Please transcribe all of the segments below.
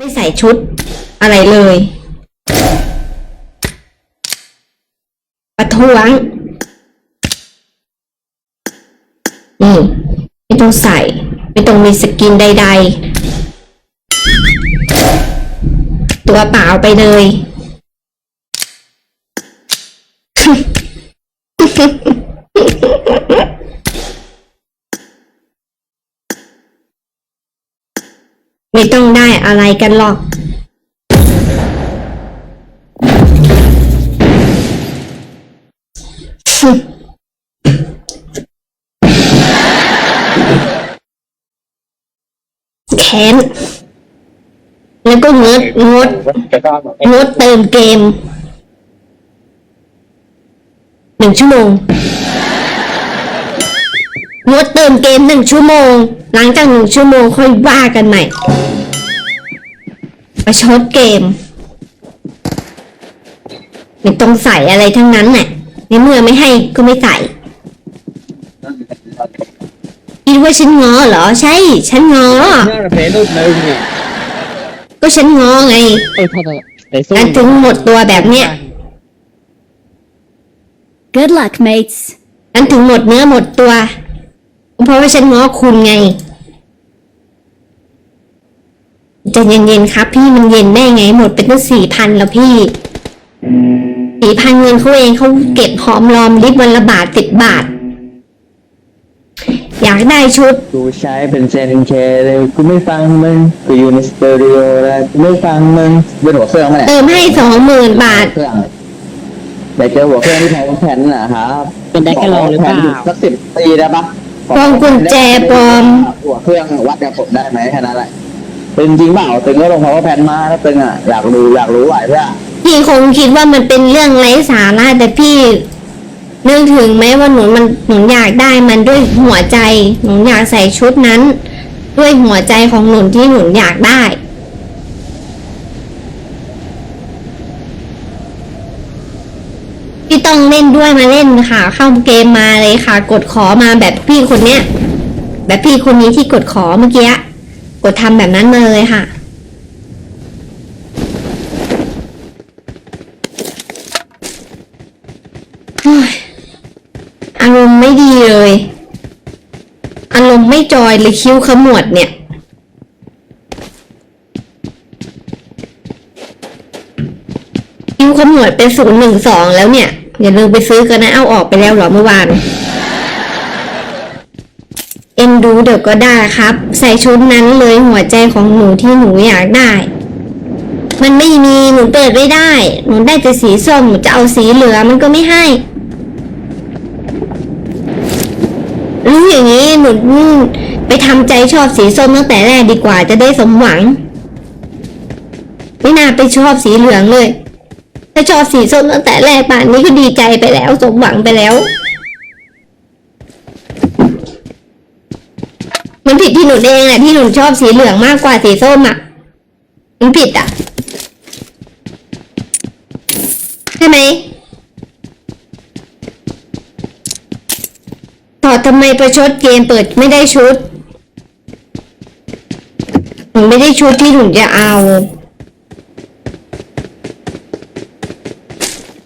ไม่ใส่ชุดอะไรเลย ประท้วง นี่ไม่ต้องใส่ ไม่ต้องมีสกินใด ๆ ตัวเปล่าไปเลย ไม่ต้องได้อะไรกันหรอก แค้น แล้วก็งดงดงดเติมเกม หนึ่งชั่วโมง งดเติมเกมหนึ่งชั่วโมง หลังจากหนึ่งชั่วโมงค่อยว่ากันใหม่ประชดเกมไม่ต้องใส่อะไรทั้งนั้นแหละในเมื่อไม่ให้ก็ไม่ใส่คิดว่าฉันงอเหรอใช่ ฉันงอ Not a fan of no me. ก็ฉันงอไง Ôi thôi thôi. Để การ xuống. ถึงหมดตัวแบบเนี้ย Good luck, mates. ฉันถึงหมดเนื้อหมดตัว เพราะว่าฉันง้อคุณไงใจะเย็นๆครับ พี่มันเย็นได้ไงหมดเป็นตั้งสี่พันแล้วพี่สี่พันเงินเขาเองเขาเก็บหอมรอมริบวันละบาทสิบบาท อยากได้ชุด กูใช้เป็นเซนเคเลยกูไม่ฟังมึงกูอยู่ในสตูดิโอแล้วกูไม่ฟังมึงเป็นหัวเครื่องมาเนี่ยเติมให้สองหมื่นบาทเครื่องแต่เจอหัวเครื่องที่แพงแผ่นน่ะครับเป็นได้แค่ลองหรือเปล่าสักสิบปีได้ปะ พวงกุญแจปลอม หัวเครื่องวัดกับผมได้ไหมแค่นั้นแหละตึงจริงเปล่าตึงก็ลง power pan มาถ้าตึงอะอยากดูอยากรู้ไหวเพื่อพี่คงคิดว่ามันเป็นเรื่องไร้สาระแต่พี่นึกถึงไหมว่าหนูมันหนูอยากได้มันด้วยหัวใจ หนูอยากใส่ชุดนั้น ด้วยหัวใจของหนูที่หนูอยากได้ องเล่นด้วยมาเล่นค่ะ เข้าเกมมาเลยค่ะ กดขอมาแบบพี่คนเนี้ยแบบพี่คนนี้ที่กดขอเมื่อกี้กดทำแบบนั้นมาเลยค่ะโอ้ยอารมณ์ไม่ดีเลย อารมณ์ไม่จอยเลยคิ้วขมวดเนี่ยคิ้วขมวดเป็นศูนย์หนึ่งสองแล้วเนี่ย อย่าลืมไปซื้อกันนะ เอาออกไปแล้วเหรอเมื่อวาน เอ็นดูเดี๋ยวก็ได้ครับ ใส่ชุดนั้นเลยหัวใจของหนูที่หนูอยากได้ มันไม่มีหนูเปิดไม่ได้ หนูได้แต่สีส้มหนูจะเอาสีเหลืองมันก็ไม่ให้รู้อย่างนี้หนูไปทำใจชอบสีส้มตั้งแต่แรกดีกว่าจะได้สมหวัง ไม่น่าไปชอบสีเหลืองเลย ถ้าชอบสีส้มตั้งแต่แรกป่านนี้ก็ดีใจไปแล้วสมหวังไปแล้ว มันผิดที่หนูเองแหละที่หนูชอบสีเหลืองมากกว่าสีส้มอะมันผิดอะใช่ไหมต่อทำไมประชดเกมเปิดไม่ได้ชุดหนูไม่ได้ชุดที่หนูจะเอา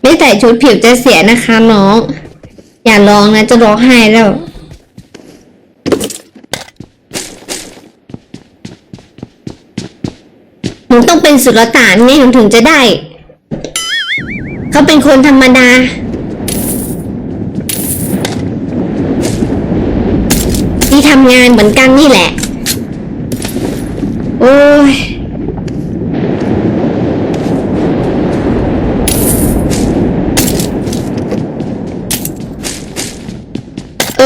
ไม่ ใส่ชุดผิวจะเสียนะคะน้อง อย่าลองนะจะร้องไห้แล้วหนูต้องเป็นสุลต่านนี่หนูถึงจะได้ เขาเป็นคนธรรมดาที่ทำงานเหมือนกันนี่แหละ โอ้ย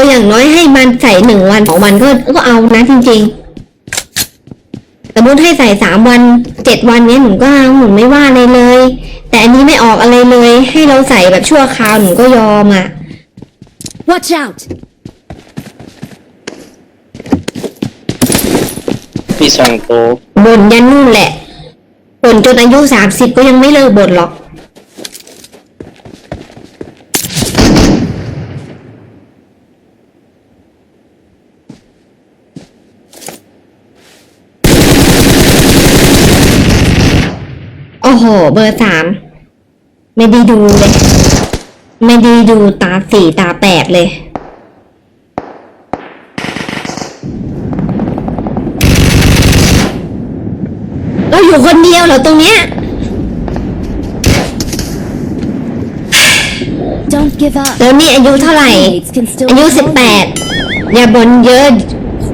อออย่างน้อยให้มันใส่หนึ่งวันสองวันก็ก็เอานะจริง ๆ สมมติให้ใส่สามวันเจ็ดวันเนี้ยหนูก็เอาหนูไม่ว่าอะไรเลย แต่อันนี้ไม่ออกอะไรเลย ให้เราใส่แบบชั่วคราวหนูก็ยอมอะ Watch out! พี่สองโตะบ่นยันนู่นแหละบ่นจนอายุสามสิบก็ยังไม่เลิกบ่นหรอก โห เบอร์สาม ไม่ได้ดูเลย ไม่ได้ดูตาสี่ตาแปดเลย เราอยู่คนเดียวเหรอตรงเนี้ย Don't give up. แล้วนี่อายุเท่าไหร่ Teammates can still อายุ call สิบแปดอย่าบ่นเยอะ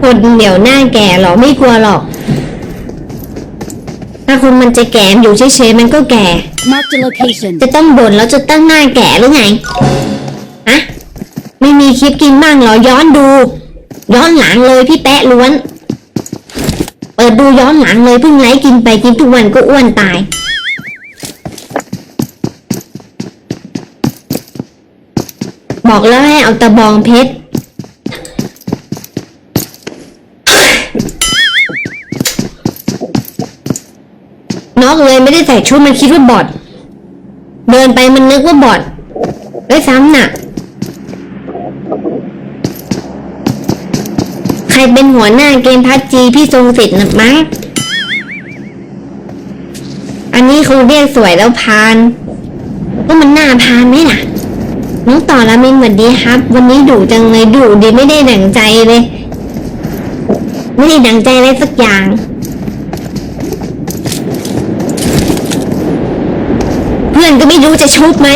คนเดี๋ยวหน้าแก่หรอกไม่กลัวหรอก ถ้าคนมันจะแก่อยู่เฉยๆมันก็แก่ Marked a location. จะต้องบ่นแล้วจะตั้งหน้าแก่หรือไงฮะไม่มีคลิปกินบ้างเหรอย้อนดู ย้อนหลังเลยพี่แปะล้วน เปิดดูย้อนหลังเลยเพิ่งไลฟ์กินไปกินทุกวันก็อ้วนตายบอกแล้วให้เอาตะบองเพชร อกเลยไม่ได้ใส่ชุดมันคิดว่าบอดเดินไปมันนึกว่าบอดด้วยซ้ำน่ะ ใครเป็นหัวหน้าเกมพัดจีพี่ทรงสิทธิ์นะมั้งอันนี้คงเรียกสวยแล้วพานก็มันหน้าพานไหมล่ะน้องต่อละมินสวัสดีครับ วันนี้ดุจังเลยดุดีไม่ได้ดั่งใจเลย ไม่ได้ดั่งใจเลยสักอย่าง พื่อนก็ไม่รู้จะชุบไหม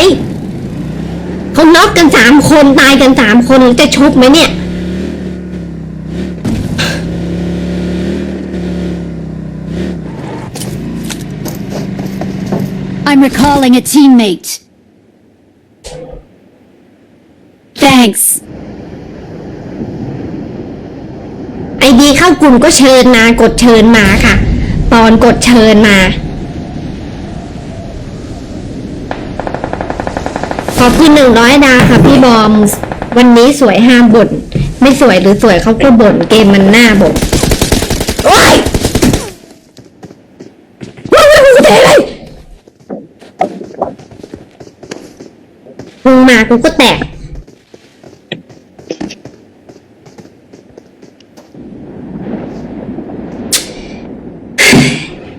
เขาน็อกกันสามคนตายกันสามคนแล้วจะชุบไหมเนี่ย I'm recalling a teammate. Thanks. ไอดีเข้ากลุ่มก็เชิญมากดเชิญมาค่ะปอนกดเชิญมา อบคุณหนึ่งร้อยดาวค่ะพี่บอม วันนี้สวยห้ามบ่นไม่สวยหรือสวยเขาก็บ่นเกมมันหน้าบ่นโอ้ยว้าวกูเทเลยมึงมากูก็แตก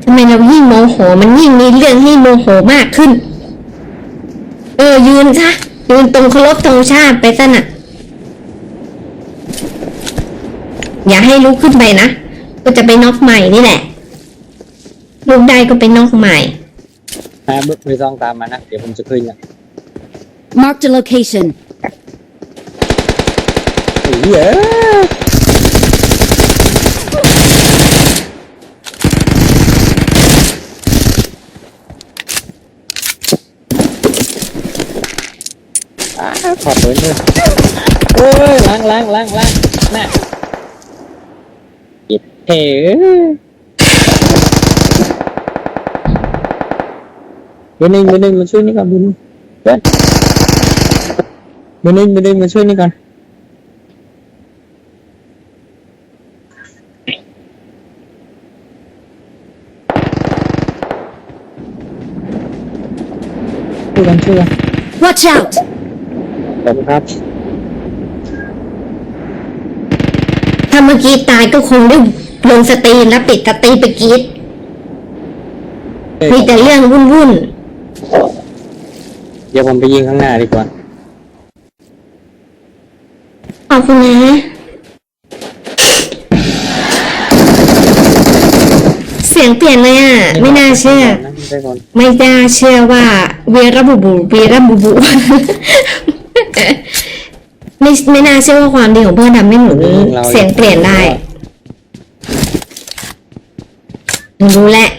ทำไมเรายิ่งโมโห มันยิ่งมีเรื่องให้โมโหมากขึ้น เออ ยืนซะ ยืนตรงเคารพธงชาติไปซะน่ะ อย่าให้ลุกขึ้นไปนะ ก็จะไปน็อกใหม่นี่แหละลุกได้ก็ไปน็อกใหม่อ่าไม่ต้องตามมานะ เดี๋ยวผมจะขึ้นอะ Marked a location. โอ้ยเอ้ย อ่าขอปืนด้วยโอ้ยล้างล้างล้างล้างน่ะเก็บเอ๋เบอร์หนึ่งเบอร์หนึ่งมาช่วยนี่ก่อนเบอร์หนึ่งเพื่อนเบอร์หนึ่งเบอร์หนึ่งมาช่วยนี่ก่อนช่วยกันช่วยกัน Watch out! ขอบคุณครับ ถ้าเมื่อกี้ตายก็คงได้ลงสตรีมแล้วปิดสตรีมไปกรีดมีแต่เรื่องวุ่นเดี๋ยวผมไปยิงข้างหน้าดีกว่าๆขอบคุณนะเสียงเปลี่ยนเลยอะ ไม่น่าเชื่อได้ก่อนไม่น่าเชื่อว่า เวียระบุบุเวียระบุบุ ไม่ไม่น่าเชื่อว่าความดีของเพื่อนทำให้หนูเสียงเปลี่ยนได้หนูรู้แหละ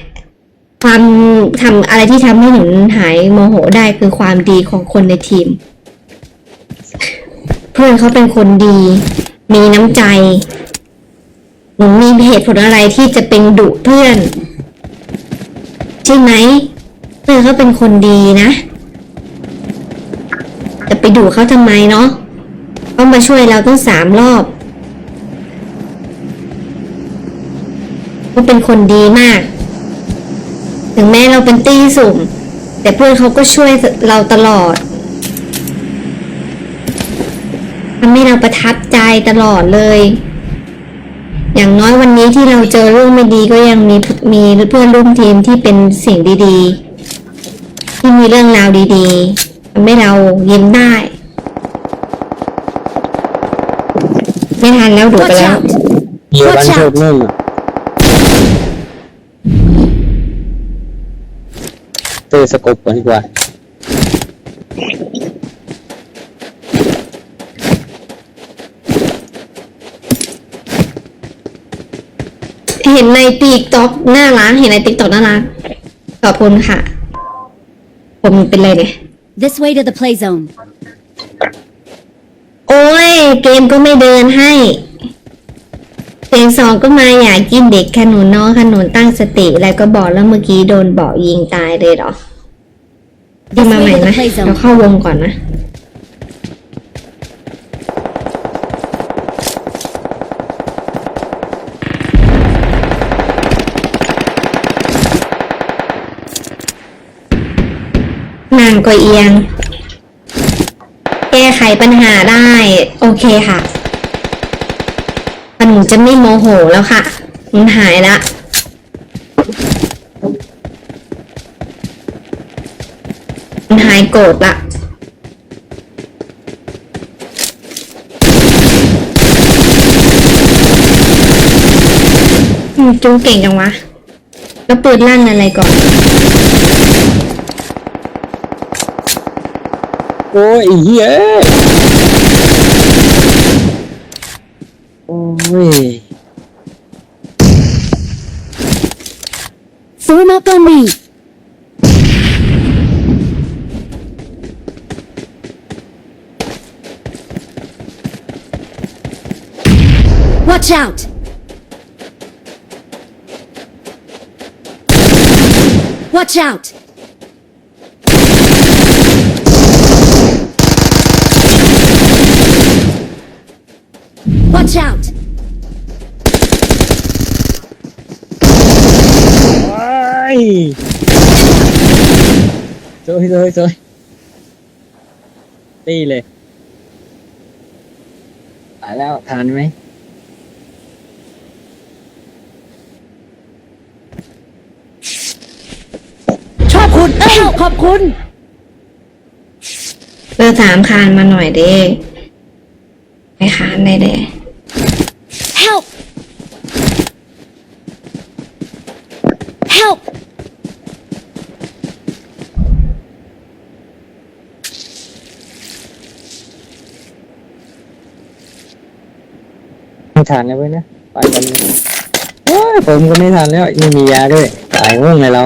ความทำอะไรที่ทำให้หนูหายโมโหได้คือความดีของคนในทีม เพื่อนเขาเป็นคนดี มีน้ำใจ หนูมีเหตุผลอะไรที่จะเป็นดุเพื่อน ใช่ไหม เพื่อนเขาเป็นคนดีนะ จะไปดูเขาทำไมเนาะเขามาช่วยเราตั้งสามรอบเขาเป็นคนดีมาก ถึงแม้เราเป็นตี้สุ่ม แต่เพื่อนเขาก็ช่วยเราตลอดทำให้เราประทับใจตลอดเลย อย่างน้อยวันนี้ที่เราเจอเรื่องไม่ดีก็ยังมีมีเพื่อนร่วมทีมที่เป็นสิ่งดีๆ ที่มีเรื่องราวดีๆ ทำให้เรายิ้มได้ ไม่ทันแล้วดูไป Watch แล้ว out! เหี้ยบัน Watch โช out คนุ่มอะเตอสกบก่อนดีกว่า เห็นในติ๊กต็อกน่ารักเห็นในติ๊กต็อกน่ารักขอบคุณค่ะ ผมเป็นไรเนี่ย This way to the play zone. โอ้ย เกมก็ไม่เดินให้เพลงสองก็มาอยากกินเด็กขนุนน้องขนุนตั้งสติ แล้วก็บอกแล้วเมื่อกี้โดนเบาะยิงตายเลยเหรอเดี๋ยวมาใหม่นะเราเข้าวงก่อนนะางก็เอียง แก้ไขปัญหาได้ โอเคค่ะมันจะไม่โมโหแล้วค่ะ มันหายละมันหายโกรธละจูเก่งจังวะ แล้วปืนลั่นอะไรก่อน โอ้ยไอ้เหี้ยโอ้ย Form up on me! Watch out! Watch out! ายโซยโซยโซยตีเลยตายแล้วทานไหมชอบคุณเอ้ยขอบคุณ เบอร์สามคานมาหน่อยเด้ไปคานได้เด้ Help! Help! ไม่ ทานแล้วเว้ยนะไปกันเลยโอ้ยผมก็ไม่ทานแล้วไม่มียาด้วยตายง่วงเลยเรา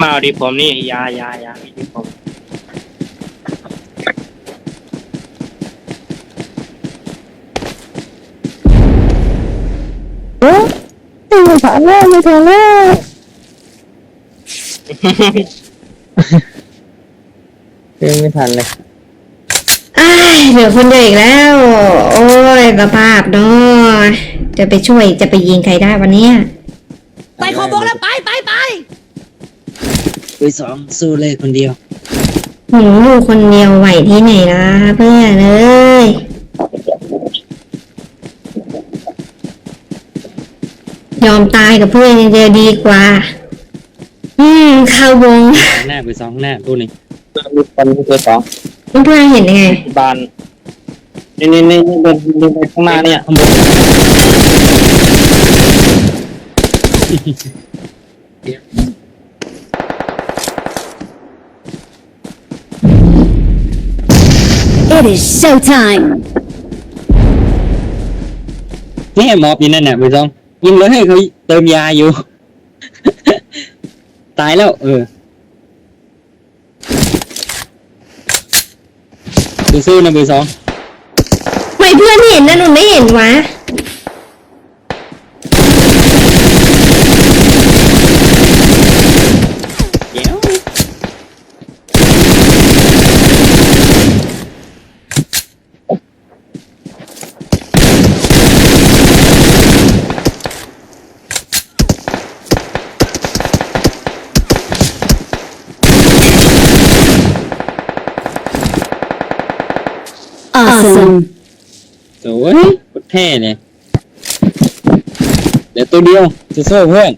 มาเอาดิผมนี่ยายายาดิผมไม่ทานแล้วไม่ทานแล้วเรื่องไม่ทันเลยอ้าย เหลือคนเดียวอีกแล้ว โอ้ยสภาพเนาะจะไปช่วยจะไปยิงใครได้วันเนี้ยไปขอบอกแล้วไปไปไปไปสองสู้เลยคนเดียวหนูอยู่คนเดียวไหวที่ไหนล่ะเพื่อนเอ้ยยอมตายกับเพื่อนยังจะดีกว่า อืมเข้าวงหน้าไปสองหน้าตัวหนึ่งมีคนมีตัวสอง เพื่อนๆเห็นยังไง บานนี่นี่นี่นี่เดินเดินไปข้างหน้าเนี่ยข้างบน It is showtime นี่หมอบอยู่นั่นน่ะไปสองยิงเลยให้เขาเติมยาอยู่ ตายแล้ว เออ สู้ๆนะเบอร์สองไม่เพื่อนเห็นนะหนูไม่เห็นวะ Awesome สวยโคตรเท่เนี่ยเดี๋ยวตัวเดียวสู้ๆเพื่อน